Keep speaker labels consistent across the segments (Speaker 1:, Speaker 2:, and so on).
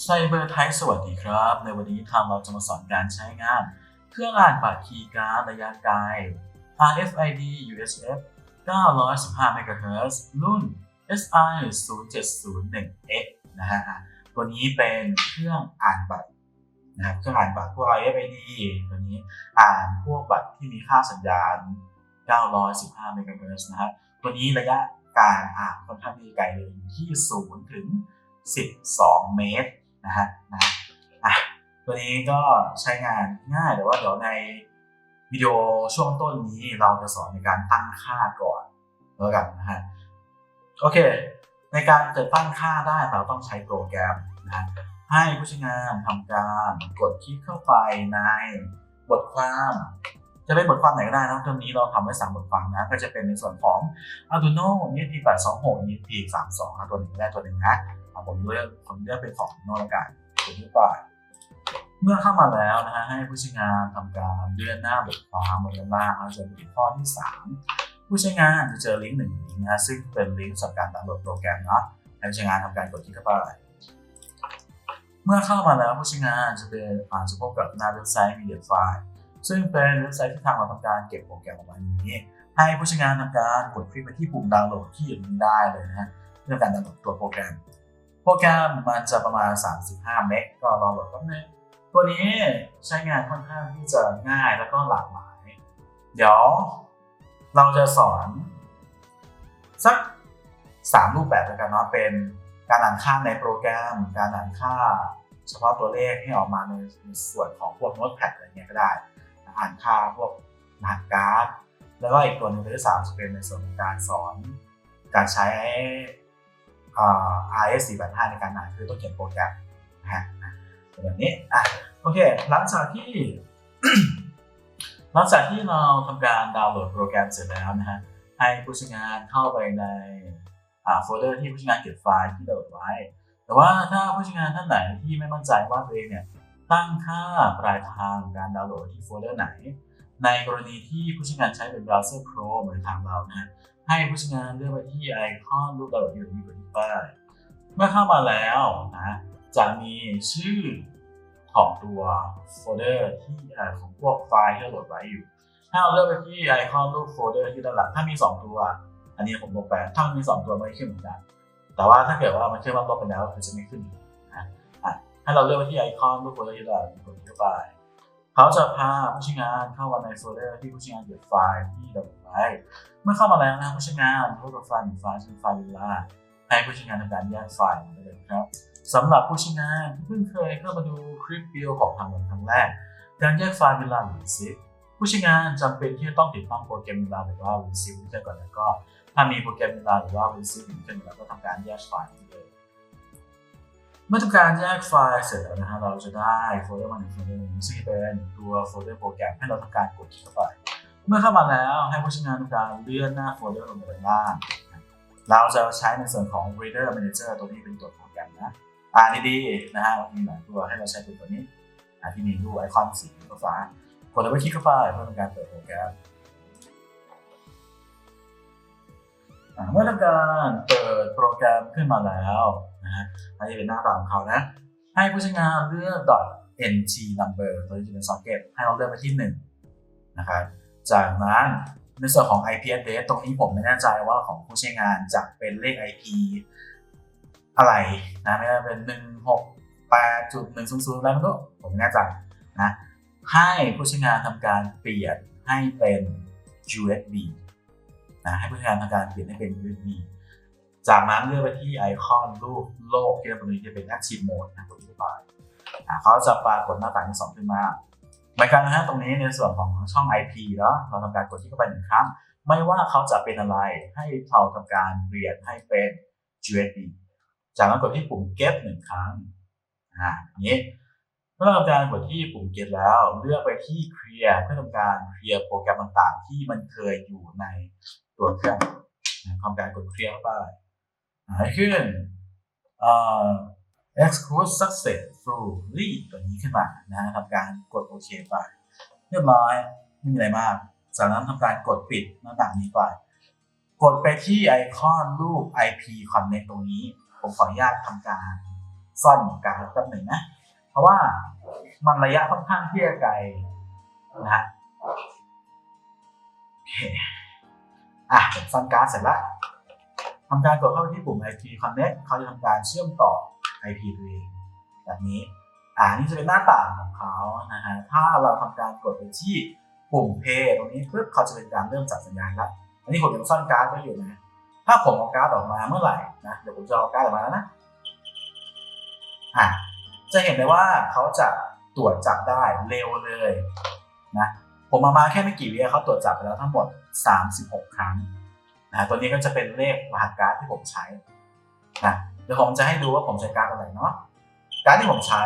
Speaker 1: ไซเบอร์ไทยสวัสดีครับ ในวันนี้ทางเราจะมาสอนการใช้งาน เครื่องอ่านบัตรคีย์การ์ดระยะไกล RFID UHF 915 MHz รุ่น SI 0701X นะฮะตัวนี้เป็นเครื่องอ่านบัตรนะครับเครื่องอ่านบัตรพวก RFID ตัวนี้อ่านพวกบัตรที่มีค่าสัญญาณ 915 MHz นะฮะตัวนี้ระยะการอ่านค่อนข้างที่ไกลเลยอยู่ที่ 0 ถึง 12 เมตร นะฮะนะอะตัวนี้ก็ใช้งานง่ายแต่ว่าเดี๋ยวในวิดีโอช่วงต้นนี้เราจะสอนในการตั้งค่าก่อนแล้วกันนะฮะโอเค ในการจะตั้งค่าได้เราต้องใช้โปรแกรมนะฮะให้ผู้ใช้งานทำการกดคลิกเข้าไปในบทความ จะเป็นบทความไหนก็ได้นะตรงนี้เราทำไว้สามบทความนะ ก็จะเป็นในส่วนของ Arduino ESP 826 ESP 32นะตัวหนึ่งได้ตัวหนึ่งนะ ผมเลือกผมเลือกเป็นของโนละกันตัวที่ปลายเมื่อเข้ามาแล้วนะฮะให้ผู้ใช้งานทำการเลื่อนหน้าบทความบนด้านล่างจนถึงข้อที่ 3 ผู้ใช้งานจะเจอลิงก์หนึ่งลิงก์นะซึ่งเป็นลิงก์สำหรับการดาวน์โหลดโปรแกรมเนาะให้ผู้ใช้งานทำการกดคลิกเข้าไปเมื่อเข้ามาแล้วผู้ใช้งานจะเป็นอ่านจะพบกับหน้าเว็บไซต์ Media File ซึ่งเป็นเว็บไซต์ที่ทางเราทำการเก็บโปรแกรมเอาไว้นนี้ ให้ผู้ใช้งานทำการกดคลิกไปที่ปุ่มดาวน์โหลดที่อยู่นี้ได้เลยนะฮะเพื่อการดาวน์โหลดตัวโปรแกรม โปรแกรมมันจะประมาณ 35 เมกก็รอโหลดแป๊บนึงตัวนี้ใช้งานค่อนข้างที่จะง่ายแล้วก็หลากหลาย เดี๋ยวเราจะสอน สัก 3 รูปแบบแล้วกันเนาะเป็นการอ่านค่าในโปรแกรม การอ่านค่าเฉพาะตัวเลขให้ออกมาในส่วนของพวกโน้ตแพดอะไรเงี้ยก็ได้ อ่านค่าพวกรหัสการ์ดแล้วก็อีกตัวหนึ่งตัวที่สามจะเป็นในส่วนของการสอน การใช้ RS 485ในการอ่านคือต้องเขียนโปรแกรมนะฮะเป็นแบบนี้อะโอเค หลังจากที่ หลังจากที่เราทำการดาวน์โหลดโปรแกรมเสร็จแล้วนะฮะให้ผู้ใช้งานเข้าไปในโฟลเดอร์ที่ผู้ใช้งานเก็บไฟล์ที่ดาวน์โหลดไว้ แต่ว่าถ้าผู้ใช้งานท่านไหนที่ไม่มั่นใจว่าตัวเองเนี่ยตั้งค่าปลายทางการดาวน์โหลดที่โฟลเดอร์ไหน ในกรณีที่ผู้ใช้งานใช้เป็นเบราว์เซอร์ Chrome เหมือนทางเรานะ ให้ผู้ใช้งานเลือกไปที่ไอคอนรูปดาวน์โหลดอยู่ที่บนป้ายเมื่อเข้ามาแล้วนะจะมีชื่อของตัวโฟลเดอร์ที่ของพวกไฟล์ที่เราโหลดไว้อยู่ ถ้าเราเลือกไปที่ไอคอนรูปโฟลเดอร์ที่ด้านหลังถ้ามี 2 ตัว อันนี้ผมลงไปถ้ามันมี 2 ตัวไม่ขึ้นเหมือนกันแต่ว่าถ้าเกิดว่ามันขึ้นว่าลบไปแล้วมันจะไม่ขึ้นนะให้เราเลือกไปที่ไอคอนรูปโฟลเดอร์ที่ด้านหลังกดเข้าไปเขาจะพาผู้ใช้งานเข้ามาในโฟลเดอร์ที่ผู้ใช้งานเก็บไฟล์ที่ดาวน์ ไว้ เมื่อเข้ามาแล้วนะผู้ใช้งานรูปไฟล์หนึ่งไฟล์เป็นไฟล์เวลาให้ผู้ใช้งานทำการแยกไฟล์ไปเลยครับสำหรับผู้ใช้งานที่เพิ่งเคยเข้ามาดูคลิปวิดีโอของทางเราครั้งแรก การแยกไฟล์เวลาหรือซิปผู้ใช้งานจำเป็นที่จะต้องติดตั้งโปรแกรมเวลาหรือว่า WinZip ขึ้นก่อนแล้วก็ ถ้ามีโปรแกรมเวลาหรือว่า WinZip ขึ้นแล้วก็ทำการแยกไฟล์ได้เลยเมื่อทำการแยกไฟล์เสร็จแล้วนะฮะเราจะได้โฟลเดอร์มาหนึ่งโฟลเดอร์หนึ่งซึ่งเป็นตัวโฟลเดอร์โปรแกรมให้เราทำการกดคลิกเข้าไป เมื่อเข้ามาแล้วให้ผู้ใช้งานทำการเลื่อนหน้าโฟลเดอร์ลงไปด้านล่างเราจะใช้ในส่วนของ Reader Manager ตัวนี้เป็นตัวโปรแกรมนะ อ่านดีๆนะฮะมีหลายตัวให้เราใช้ตัวตัวนี้อ่าที่มีรูปไอคอนสีฟ้ากดแล้วไปคลิกเข้าไปเพื่อทำการเปิดโปรแกรมเมื่อทำการเปิดโปรแกรมขึ้นมาแล้วนะฮะอันนี้เป็นหน้าตาของเขานะ ให้ผู้ใช้งานเลือก .ng number ตัวนี้จะเป็น socket ให้เราเลือกไปที่1นะครับ จากนั้นในส่วนของ IP address ตรงนี้ผมไม่แน่ใจว่าของผู้ใช้งานจะเป็นเลข IP อะไรนะไม่ได้เป็น 168.100อะไรไม่รู้ผมไม่แน่ใจนะให้ผู้ใช้งานทำการเปลี่ยนให้เป็น USB นะให้ผู้ใช้งานทำการเปลี่ยนให้เป็น USB จากนั้นเลือกไปที่ไอคอนรูปโลกที่ตรงนี้จะเป็น Active Mode นะกดที่ไปอะเขาจะปรากฏหน้าต่างที่สองขึ้นมา เหมือนกันนะฮะตรงนี้ในส่วนของช่อง IP เนาะเราทำการกดที่เข้าไปหนึ่งครั้ง ไม่ว่าเขาจะเป็นอะไรให้เราทำการเปลี่ยนให้เป็น USB จากนั้นกดที่ปุ่ม get หนึ่งครั้งอ่าอย่างนี้เมื่อเราทำการกดที่ปุ่ม get แล้วเลือกไปที่ clear เพื่อทำการเคลียโปรแกรมต่างๆ ที่มันเคยอยู่ในตัวเครื่องทำการกด clear เข้าไปให้ขึ้นอ่อ exclude success through read ตัวนี้ขึ้นมานะทำการกดโอเคไป เรียบร้อย ไม่มีอะไรมาก จากนั้นทำการกดปิดหน้าต่างนี้ไป กดไปที่ไอคอนรูป IP Connect ตรงนี้ ผมขออนุญาตทำการซ่อนการดแป๊บหนึ่งนะ เพราะว่ามันระยะค่อนข้างที่จะไกลนะฮะอะผมซ่อนการเสร็จแล้วทำการกดเข้าไปที่ปุ่ม IP Connect เขาจะทำการเชื่อมต่อ IP ตัวเองแบบนี้อ่านี่จะเป็นหน้าต่างของเขานะฮะถ้าเราทำการกดไปที่ปุ่ม Pay ตรงนี้ปุ๊บเขาจะเป็นการเริ่มจับสัญญาณแล้วอันนี้ผมยังซ่อนการ์ดไว้อยู่นะถ้าผมเอาการ์ดออกมาเมื่อไหร่นะเดี๋ยวผมจะเอาการ์ดออกมาแล้วนะอะจะเห็นได้ว่าเขาจะตรวจจับได้เร็วเลยนะผมเอามาแค่ไม่กี่วิเขาตรวจจับไปแล้วทั้งหมด 36 ครั้งนะตัวนี้ก็จะเป็นเลขรหัสการ์ดที่ผมใช้นะ เดี๋ยวผมจะให้ดูว่าผมใช้การ์ดอะไรเนาะการ์ดที่ผมใช้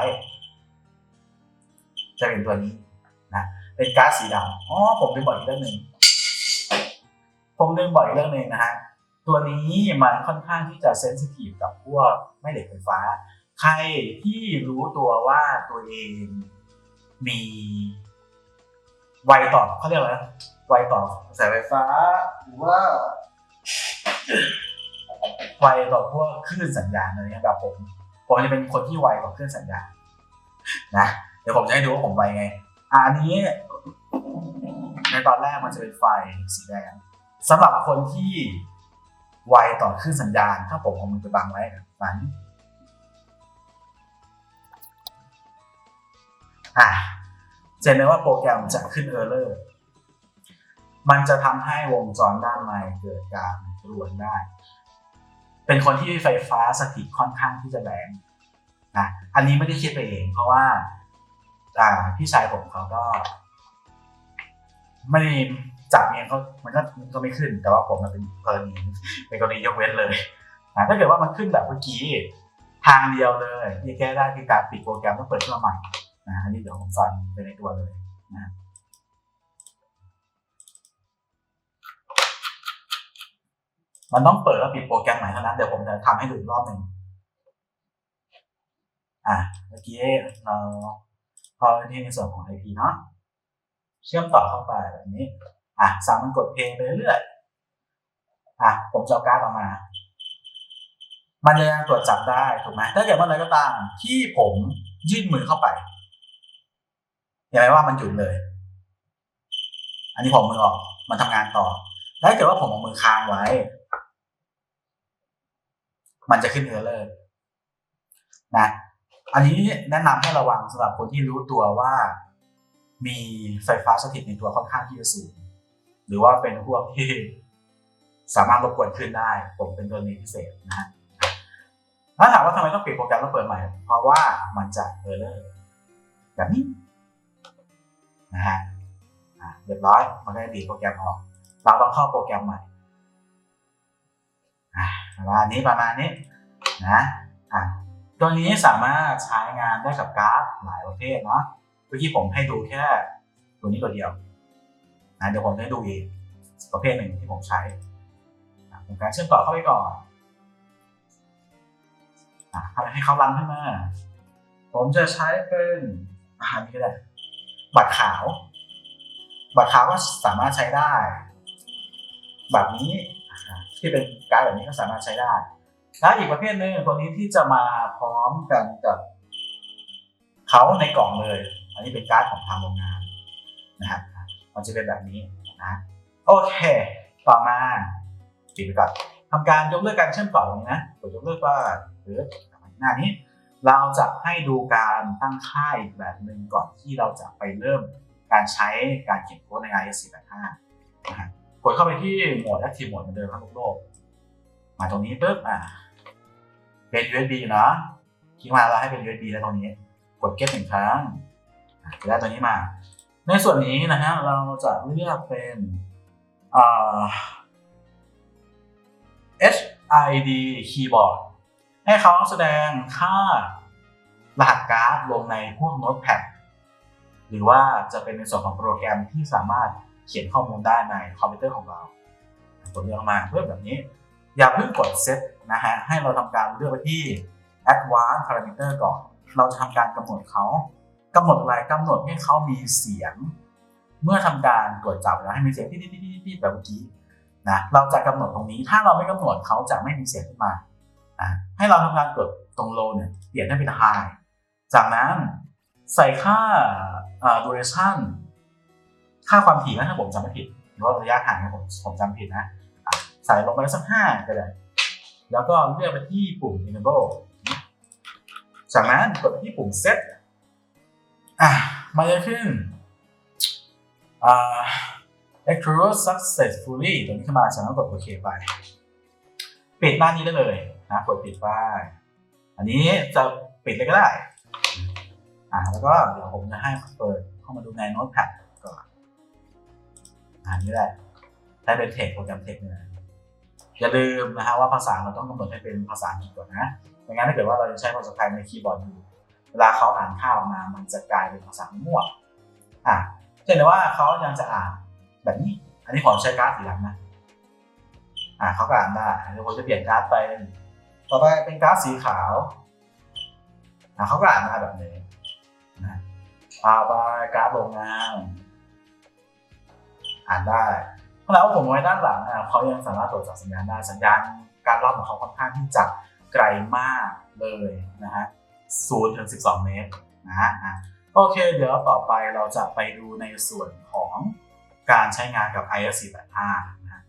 Speaker 1: จะเป็นตัวนี้นะเป็นการ์ดสีดำอ๋อผมลืมบอกอีกเรื่องหนึ่งผมลืมบอกอีกเรื่องหนึ่งนะฮะตัวนี้มันค่อนข้างที่จะเซนซิทีฟกับพวกแม่เหล็กไฟฟ้า ใครที่รู้ตัวว่าตัวเองมีไวต่อเขาเรียกอะไรไวต่อกระแสไฟฟ้าหรือว่า ไวต่อพวกคลื่นสัญญาณอะไรเงี้ยแบบผมผมจะเป็นคนที่ไวต่อคลื่นสัญญาณนะเดี๋ยวผมจะให้ดูว่าผมไวไงอันนี้ ในตอนแรกมันจะเป็นไฟสีแดงสำหรับคนที่ไวต่อคลื่นสัญญาณ ถ้าผมเอามือไปบังไว้มันอะจะเห็นได้ว่าโปรแกรมจะขึ้นเออร์เลอร์มันจะทำให้วงจรด้านในเกิดการรวนได้ เป็นคนที่ไฟฟ้าสถิตค่อนข้างที่จะแรงนะอันนี้ไม่ได้คิดไปเอง เพราะว่าอ่าพี่ชายผมเขาก็ ไม่ได้จับเองเขามันก็มันก็ไม่ขึ้น แต่ว่าผมมันเป็นกรณีเป็นกรณียกเว้นเลยนะถ้าเกิดว่ามันขึ้นแบบเมื่อกี้ทางเดียวเลยที่แก้ได้คือการปิดโปรแกรมต้องเปิดขึ้นมาใหม่นะอันนี้เดี๋ยวผมสอนไปในตัวเลยนะ มันต้องเปิดแล้วปิดโปรแกรมใหม่เท่านั้น เดี๋ยวผมจะทำให้ดูรอบหนึ่งอะเมื่อกี้เราพอที่ในส่วนของ IP เนาะเชื่อมต่อเข้าไปแบบนี้ อะสั่งมันกดเพลงไปเรื่อยอะผมจะเอาการ์ดออกมา มันจะยังตรวจจับได้ถูกไหมถ้าเกิดเมื่อไรก็ตามที่ผมยื่นมือเข้าไปเห็นไหมว่ามันหยุดเลย อันนี้ผมมือออก มันทำงานต่อแล้วถ้าเกิดว่าผมเอามือค้างไว้ มันจะขึ้นเออร์เลอร์นะอันนี้แนะนำให้ระวังสำหรับคนที่รู้ตัวว่า มีไฟฟ้าสถิตในตัวค่อนข้างที่จะสูง หรือว่าเป็นพวกที่สามารถรบกวนขึ้นได้ ผมเป็นกรณีพิเศษนะฮะถ้าถามว่าทำไมต้องปิดโปรแกรมแล้วเปิดใหม่ เพราะว่ามันจะเออร์เลอร์แบบนี้นะฮะเรียบร้อย มันก็จะดีดโปรแกรมออก เราต้องเข้าโปรแกรมใหม่ อะประมาณนี้ประมาณนี้นะอะตัวนี้สามารถใช้งานได้กับกร์ดหลายประเภทเนาะเมื่อกี้ผมให้ดูแค่ ตัวนี้ตัวเดียวนะเดี๋ยวผมจะให้ดูอีกประเภทหนึ่งที่ผมใช้ผมการเชื่อมต่อเข้าไปก่อนอะให้เขารันขึ้นมา ผมจะใช้เป็นอาหารนี้ก็ได้ บัตรขาว บัตรขาวก็สามารถใช้ได้ แบบนี้ ที่เป็นการแบบนี้ก็สามารถใช้ได้แล้วอีกประเภทหนึ่งตัวนี้ที่จะมาพร้อมกันกับเขาในกล่องเลย อันนี้เป็นการ์ดของทางโรงงานนะฮะมันจะเป็นแบบนี้นะโอเค ต่อมาปิดไปก่อนทำการยกเลิกการเชื่อมต่อตรงนี้นะกดยกเลิกว่าหรือหน้านี้ เราจะให้ดูการตั้งค่าอีกแบบหนึ่งก่อนที่เราจะไปเริ่มการใช้การเขียนโค้ดใน iOS 4.5นะฮะก ดเข้าไปที่โหมด Active Mode เหมือนเดิมครับทุกโลก มาตรงนี้ปุ๊บอะเป็น USB นะคลิกมาแล้วให้เป็น USB แล้วตรงนี้ กด get หนึ่งครั้งอะจะได้ตัวนี้มา ในส่วนนี้นะฮะเราจะเลือกเป็นอ่า HID keyboard ให้เขาแสดงค่ารหัสการ์ดลงในพวกโน้ตแพดหรือว่าจะเป็นในส่วนของโปรแกรมที่สามารถ เขียนข้อมูลได้ในคอมพิวเตอร์ของเรากดเลือกมาเพื่อแบบนี้ อย่าเพิ่งกดเซตนะฮะให้เราทำการเลือกไปที่ advanced parameter ก่อน เราจะทำการกำหนดเขากำหนดอะไรกำหนดให้เขามีเสียง เมื่อทำการตรวจจับแล้วให้มีเสียงที่ที่ที่ที่แบบเมื่อกี้นะเราจะกำหนดตรงนี้ถ้าเราไม่กำหนดเขาจะไม่มีเสียงขึ้นมาอะให้เราทำการกดตรง low เนี่ยเปลี่ยนให้เป็น high จากนั้นใส่ค่า duration ค่าความถี่นะถ้าผมจำไม่ผิดหรือว่าระยะห่างนะผมผมจำผิดนะใส่ลงไปสักห้าก็ได้แล้วก็เลือกไปที่ปุ่ม enable จากนั้นกดไปที่ปุ่ม set อะมันจะขึ้นอ่า extrude successfully ตัวนี้ขึ้นมาจากนั้นกดโอเคไป ปิดหน้านี้ได้เลยนะกดปิดไปอันนี้จะปิดเลยก็ได้อ่าแล้วก็เดี๋ยวผมจะให้เปิดเข้ามาดูในโน้ตแพด อ่านนี้แหละใช้เป็นเทคโปรแกรมเทคเนี่ยอย่าลืมนะฮะว่าภาษาเราต้องกำหนดให้เป็นภาษาอังกฤษก่อนนะไม่งั้นถ้าเกิดว่าเราจะใช้ภาษาไทยในคีย์บอร์ดอยู่เวลาเขาอ่านข้าวออกมา มันจะกลายเป็นภาษามั่วอะเช่นว่าเขายังจะอ่านแบบนี้ อันนี้ผมใช้กราฟสีหลังนะอ่าเขาก็อ่านได้เดี๋ยวผมจะเปลี่ยนกราฟไป ต่อไปเป็นกราฟสีขาวอ่าเขาก็อ่านได้แบบนี้นะต่อไปกราฟโรงงาน อ่านได้เพราะแล้วผมไว้ด้านหลังอะเขายังสามารถตรวจจับสัญญาณได้สัญญาณการรับของเขาค่อนข้างที่จะไกลมากเลยนะฮะศูนย์ถึงสิบสองเมตรนะฮะอะโอเค เดี๋ยวต่อไปเราจะไปดูในส่วนของการใช้งานกับ IS 485นะ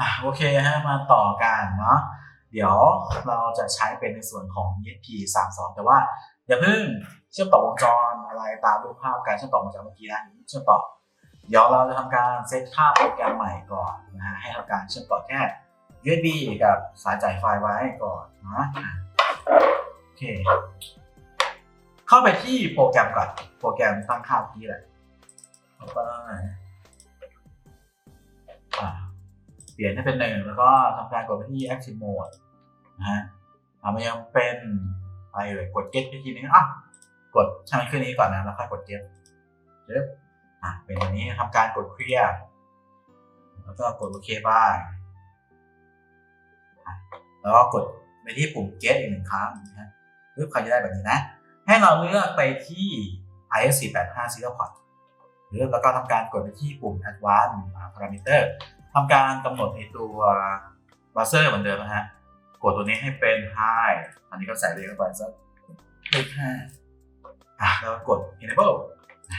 Speaker 1: อะโอเคฮะมาต่อกันเนาะเดี๋ยวเราจะใช้เป็นในส่วนของ ESP 3 2แต่ว่าอย่าเพิ่ง เชื่อมต่อวงจรอะไรตามรูปภาพการเชื่อมต่อวงจรเมื่อกี้นะเชื่อมต่อ เดี๋ยวเราจะทำการเซตค่าโปรแกรมใหม่ก่อนนะฮะให้ทำการเชื่อมต่อแค่ USB กับสายจ่ายไฟไว้ก่อนนะโอเค เข้าไปที่โปรแกรมก่อน โปรแกรมตั้งค่าเมื่อกี้แหละเข้าไปเปลี่ยนให้เป็นหนึ่งแล้วก็ทำการกดไปที่ Active Mode นะฮะมันยังเป็นอะไรเอ่ยกด Get ไปทีนึงอะ กดใช่ไหมขึ้นนี้ก่อนนะแล้วค่อยกด Get เจ็บอะเป็นแบบนี้ทำการกด Clear แล้วก็กดโอเคบ้างแล้วก็กดไปที่ปุ่ม Get อีกหนึ่งครั้งนะฮะปึ๊บเขาจะได้แบบนี้นะ ให้เราเลือกไปที่ IS485 Serial Port หรือแล้วก็ทำการกดไปที่ปุ่ม Advanced Parameter ทำการกำหนดในตัวบัสเซอร์เหมือนเดิมนะฮะ กดตัวนี้ให้เป็น high อันนี้ก็ใส่เลขเข้าไปสักเลขห้า อะแล้วกด enable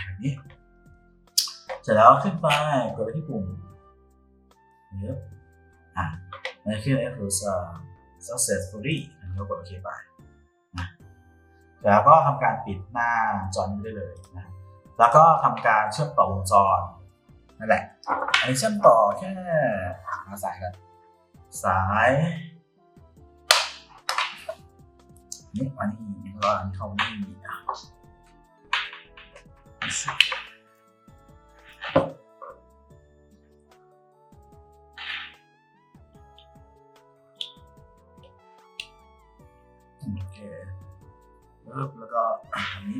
Speaker 1: แบบนี้ เสร็จแล้วขึ้นไปกดไปที่ปุ่มเยอะอะอันนี้ขึ้นนี่คือ successfully อันนี้ก็กดโอเคไปนะแล้วก็ทำการปิดหน้าจอนี้ได้เลยนะแล้วก็ทำการเชื่อมต่อวงจรนั่นแหละ อันนี้เชื่อมต่อแค่หาสายกันสายนี่อันนี้แล้วอันนี้เข้านี่อะ โอเคปึ๊บแล้วก็อันนี้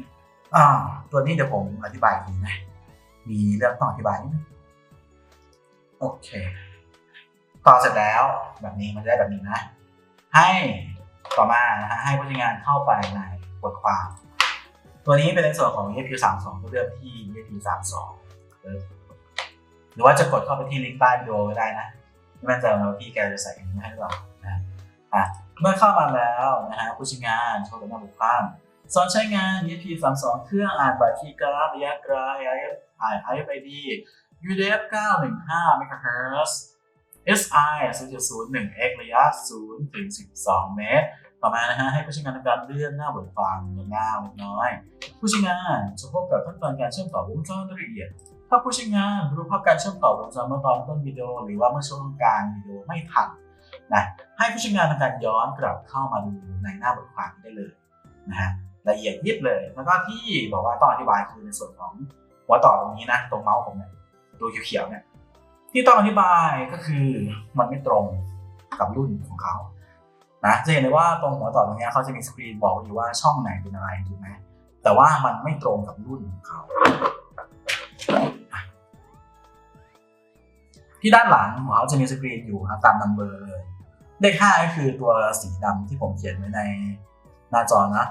Speaker 1: อ่าตัวนี้เดี๋ยวผมอธิบายกทีนะ มีเรื่องต้องอธิบายนิดนึงโอเค ต่อเสร็จแล้วแบบนี้มันจะได้แบบนี้นะ ให้ต่อมานะฮะให้ผู้ใช้งานเข้าไปในบทความ ตัวนี้เป็นในส่วนของ ESP 3 2ก็เลือกที่ ESP 3 2หรือว่าจะกดเข้าไปที่ลิงก์ใต้วิดีโอก็ได้นะไม่แน่ใจว่าพี่แกจะใส่ลิงก์ให้หรือเปล่านะอะเมื่อเข้ามาแล้วนะฮะผู้ใช้งานโชว์กับหน้าบทความสอนใช้งาน ESP 3 2เครื่องอ่านบัตรคีย์การ์ดระยะไกล RFID UDF 915 MHz SI 0.01 x ระยะ 0 ถึง 12 เมตร ต่อมานะฮะให้ผู้ใช้งานทำการเลื่อนหน้าบทความลงหน้าเล็กน้อย ผู้ใช้งานจะพบกับขั้นตอนการเชื่อมต่อวงจรละเอียด ถ้าผู้ใช้งานรู้ภาพการเชื่อมต่อวงจรเมื่อตอนต้นวิดีโอ หรือว่าเมื่อช่วงกลางวิดีโอไม่ทันนะให้ผู้ใช้งานทำการย้อนกลับเข้ามาดูในหน้าบทความได้เลยนะฮะละเอียดยิบเลย แล้วก็ที่บอกว่าต้องอธิบายคือในส่วนของหัวต่อตรงนี้นะตรงเมาส์ผมเนี่ยตัวเขียวๆเนี่ยที่ต้องอธิบายก็คือมันไม่ตรงกับรุ่นของเขา นะจะเห็นเลยว่าตรงหัวต่อตรงนี้เขาจะมีสกรีนบอกอยู่ว่าช่องไหนเป็นอะไรถูกไหมแต่ว่ามันไม่ตรงกับรุ่นของเขาที่ด้านหลังของเขาจะมีสกรีนอยู่นะตามนัมเบอร์เลยเลขห้าก็คือตัวสีดำที่ผมเขียนไว้ในหน้าจอนะ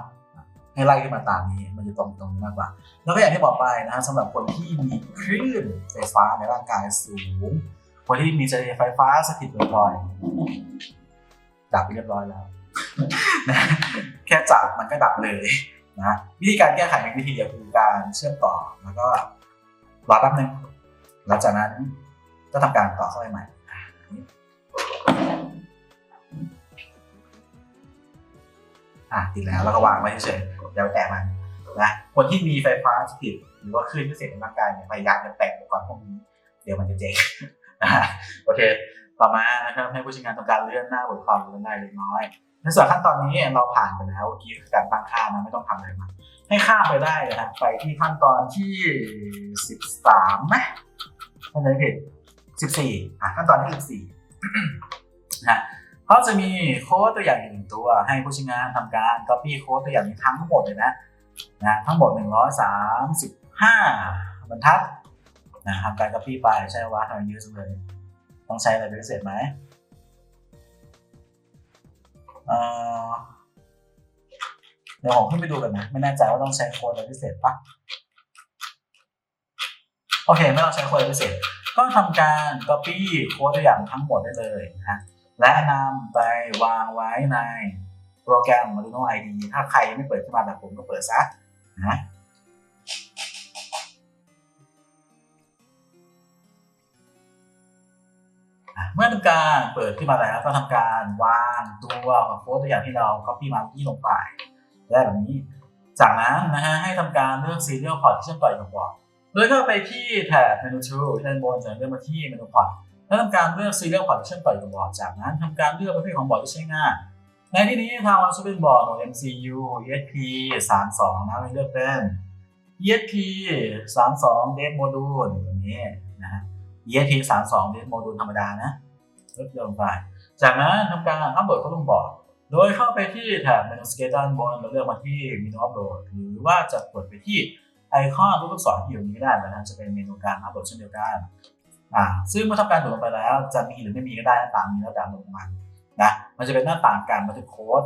Speaker 1: ให้ไล่ขึ้นมาตามนี้มันจะตรงตรงนี้มากกว่า แล้วก็อย่างที่บอกไปนะฮะสำหรับคนที่มีคลื่นไฟฟ้าในร่างกายสูงคนที่มีเจไฟฟ้าสถิตบ่อยๆ ดับไปเรียบร้อยแล้วนะแค่จับมันก็ดับเลยนะวิธีการแก้ไขเป็นวิธีเดียวคือการเชื่อมต่อแล้วก็รอแป๊บนึงหลังจากนั้นก็ทำการต่อเข้าไปใหม่อะติดแล้วแล้วก็วางไว้เฉยๆอย่าไปแตะมันนะคนที่มีไฟฟ้าสถิตหรือว่าคลื่นพิเศษในร่างกายเนี่ยพยายามจะแตะอุปกรณ์พวกนี้ เดี๋ยวมันจะเจ๊งนะโอเค ต่อมานะครับให้ผู้ใช้งานทำการเลื่อนหน้าบนความรุนแรงเล็กน้อย ในส่วนขั้นตอนนี้เราผ่านไปแล้วเมื่อกี้คือการตั้งค่านะไม่ต้องทำอะไรมากให้ข้ามไปได้นะฮะไปที่ขั้นตอนที่ 13ไหมขั้นตอนที่14อะขั้นตอนที่14นะฮะเขาจะมีโค้ดตัวอย่างหนึ่งตัว ให้ผู้ใช้งานทำการ copy โค้ดตัวอย่างนี้ทั้งหมดเลยนะนะทั้งหมด 135 บรรทัดนะทำการ copy ไปใช้ว่าทำเยอะจังเลย ต้องใช้อะไรเป็นพิเศษไหมเดี๋ยวผมขึ้นไปดูกันนะ ไม่แน่ใจว่าต้องใช้โค้ดอะไรพิเศษปะโอเค ไม่ต้องใช้โค้ดอะไรพิเศษ ก็ทำการ copy โค้ดตัวอย่างทั้งหมดได้เลยนะฮะและนำไปวางไว้ในโปรแกรม Arduino IDE ถ้าใครยังไม่เปิดขึ้นมาแบบผมก็เปิดซะนะ มื่อทำการเปิดขึ้นมาแล้วก็ทำการวางตัวของโค้ดตัวอย่างที่เรา copy มาที่ลงไปได้แบบนี้ จากนั้นนะฮะให้ทำการเลือก serial port ที่เชื่อมต่อกับบอร์ดโดยเข้าไปที่แถบ menu tool ด้านบนจากเลือกมาที่ menu port แล้วทำการเลือก serial port ที่เชื่อมต่อกับบอร์ดจากนั้นทำการเลือกประเภทของบอร์ดที่ใช้งานในที่นี้ทางเราจะเป็นบอร์ดของ MCU ESP 32นะไม่เลือกเป็น ESP 32 Dev Module ตัวนี้นะฮะ ESP 32 Dev Module ธรรมดานะ ลดลงไปจากนั้นทำการอัปโหลดเข้าลงบอร์ด โดยเข้าไปที่แถบเมนูสเกตด้านบนแล้วเลือกมาที่เมนูอัปโหลดหรือว่าจะกดไปที่ไอคอนรูปลูกศรที่อยู่นี้ก็ได้นะจะเป็นเมนูการอัปโหลดเช่นเดียวกันอ่าซึ่งเมื่อทำการโหลดลงไปแล้ว จะมีหรือไม่มีก็ได้หน้าต่างนี้แล้วแต่อามณ์ของมันนะมันจะเป็นหน้าต่างการบันทึกโค้ด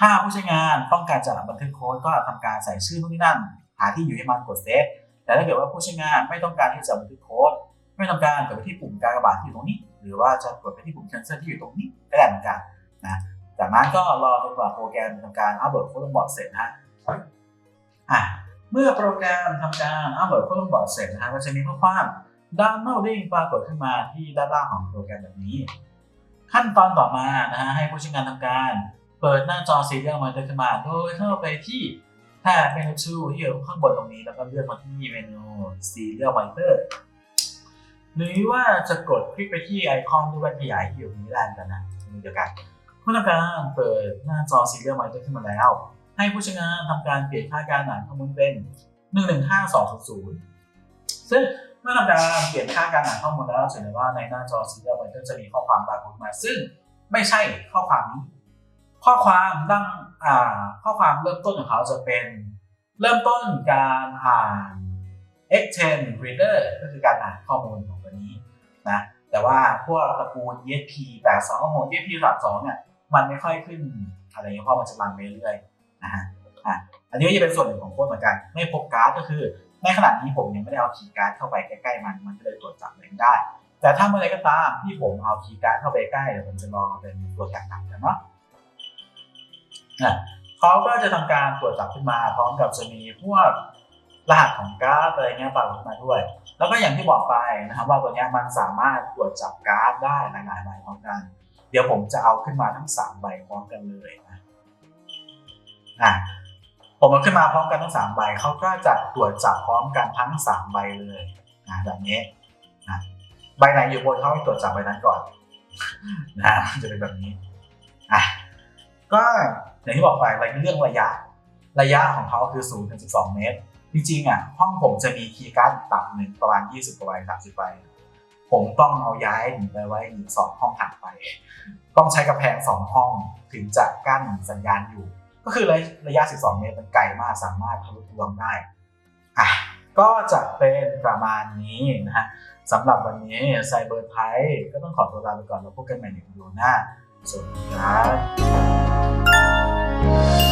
Speaker 1: ถ้าผู้ใช้งานต้องการจะบันทึกโค้ดก็ทำการใส่ชื่อนู่นนี่นั่น หาที่อยู่ให้มันกดเซฟแต่ถ้าเกิดว่าผู้ใช้งานไม่ต้องการที่จะบันทึกโค้ดไม่ทำการกดไปที่ปุ่มกากบาทที่อยู่ตรงนี้ หรือว่าจะกดไปที่ปุ่ม cancel ที่อยู่ตรงนี้ก็ได้เหมือนกันนะจากนั้นก็รอจนกว่าโปรแกรมทำการอัปโหลดโค้ดลงบอร์ดเสร็จนะอะเมื่อโปรแกรมทำการอัปโหลดโค้ดลงบอร์ดเสร็จนะฮะก็จะมีข้อความ downloading ปรากฏขึ้นมาที่ด้านล่างของโปรแกรมแบบนี้ ขั้นตอนต่อมานะฮะให้ผู้ใช้งานทำการเปิดหน้าจอ Serial Monitor ขึ้นมา โดยเข้าไปที่แถบเมนู Tool ที่อยู่ข้างบนตรงนี้ แล้วก็เลือกมาที่เมนู Serial Monitor หรือว่าจะกดคลิกไปที่ไอคอนรูปแว่นขยายที่อยู่ตรงนี้ได้เหมือนกันนะเช่นเดียวกันเมื่อทำการเปิดหน้าจอ Serial Monitor ขึ้นมาแล้ว ให้ผู้ใช้งานทำการเปลี่ยนค่าการอ่านข้อมูลเป็น 115200 ซึ่งเมื่อทำการเปลี่ยนค่าการอ่านข้อมูลแล้วจะเห็นว่าในหน้าจอ Serial Monitor จะมีข้อความปรากฏมา ซึ่งไม่ใช่ข้อความนี้ ข้อความดังอ่าข้อความเริ่มต้นของเขาจะเป็น เริ่มต้นการอ่าน X10 Reader ก็คือการอ่านข้อมูลของตัวนี้นะแต่ว่าพวกตระกูล ESP 82 ESP 32เนี่ยมันไม่ค่อยขึ้นอะไรเงี้ยเพราะมันจะรันไปเรื่อยนะฮะอะอันนี้ก็จะเป็นส่วนหนึ่งของโค้ดเหมือนกัน ไม่พบการ์ดก็คือในขณะนี้ผมยังไม่ได้เอาคีย์การ์ดเข้าไปใกล้ๆมันมันก็เลยตรวจจับอะไม่ได้ แต่ถ้าเมื่อไรก็ตามที่ผมเอาคีย์การ์ดเข้าไปใกล้เดี๋ยวผมจะลองเป็นตัวอย่งต่างกันเนาะอะเขาก็จะทำการตรวจจับขึ้นมาพร้อมกับจะมีพวก รหัสของการ์ดอะไรเงี้ยปรากฏมาด้วย แล้วก็อย่างที่บอกไปนะครับว่าตัวนี้มันสามารถตรวจจับการ์ดได้หลายๆใบพร้อมกัน เดี๋ยวผมจะเอาขึ้นมาทั้งสามใบพร้อมกันเลยนะอะผมเอาขึ้นมาพร้อมกันทั้งสามใบเขาก็จะตรวจจับพร้อมกันทั้งสามใบเลยนะแบบนี้นะใบไหนอยู่บนเขาให้ตรวจจับใบนั้นก่อนนะจะเป็นแบบนี้อะก็อย่างที่บอกไปอะเรื่องระยะ ระยะของเขาคือ0ถึง12 เมตร จริงๆอะห้องผมจะมีคีย์การ์ดต่ำหนึ่งประมาณ 20กว่าใบ30ใบผมต้องเอาย้ายหนีไปไว้อีกสองห้องถัดไป ต้องใช้กระแพงสองห้องถึงจะกั้นสัญญาณอยู่ ก็คือระยะ 12 เมตรมันไกลมากสามารถทะลุทะลวงได้อะก็จะเป็นประมาณนี้นะฮะสำหรับวันนี้ไซเบอร์ไทก็ต้องขอตัวลาไปก่อนแล้วพบกันใหม่ในวิดีโอหน้าสวัสดีครับ